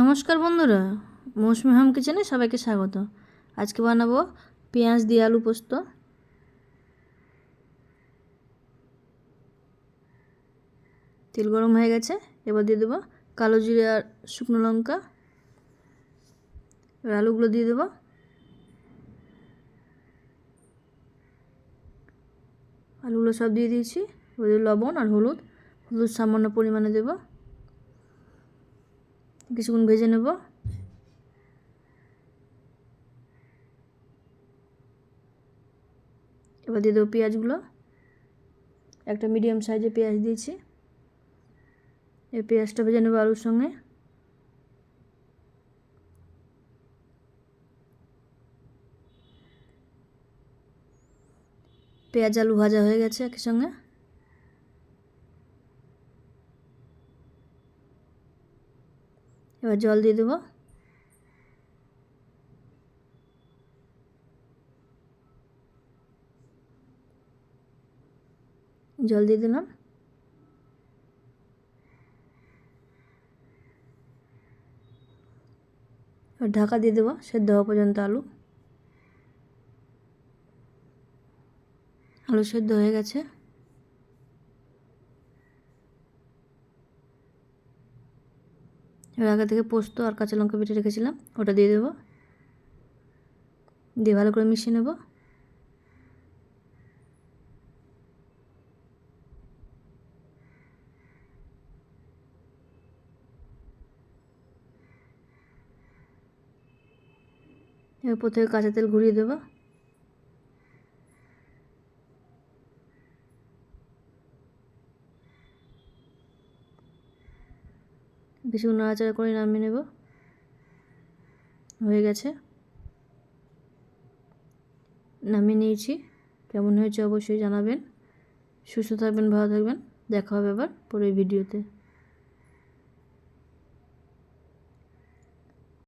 নমস্কার বন্ধুরা, মৌসুমি হোম কিচেনে সবাইকে স্বাগত। আজকে বানাবো পেঁয়াজ দিয়ে আলু পোস্ত। তেল গরম হয়ে গেছে, এবার দিয়ে দেবো কালো জিরে আর শুকনো লঙ্কা। এবার আলুগুলো দিয়ে দেবো। আলুগুলো সব দিয়ে দিয়েছি লবণ আর হলুদ। হলুদ সামান্য পরিমাণে দেবো। কিছুক্ষণ ভেজে নেব। এবার দিয়ে দেবো পেঁয়াজগুলো। একটা মিডিয়াম সাইজে পেঁয়াজ দিয়েছি। এই পেঁয়াজটা ভেজে নেব আলুর সঙ্গে। পেঁয়াজ আলু ভাজা হয়ে গেছে একই সঙ্গে। এবার জল দিয়ে দেবো। জল দিয়ে দিলাম। ঢাকা দিয়ে দেবো, সেদ্ধ হওয়া পর্যন্ত আলু। আলু সেদ্ধ হয়ে গেছে। এবার আগে থেকে পোস্ত আর কাঁচা লঙ্কা বেটে রেখেছিলাম, ওটা দিয়ে দেবো। দিয়ে ভালো করে মিশিয়ে নেব। এরপর থেকে কাঁচা তেল ঘুরিয়ে দেবো। বেশিক্ষণ নাড়াচাড়া করে নামিয়ে নেব। হয়ে গেছে। নামিয়ে নিয়েছি। কেমন হয়েছে অবশ্যই জানাবেন। সুস্থ থাকবেন, ভালো থাকবেন। দেখা হবে আবার পরের ভিডিওতে।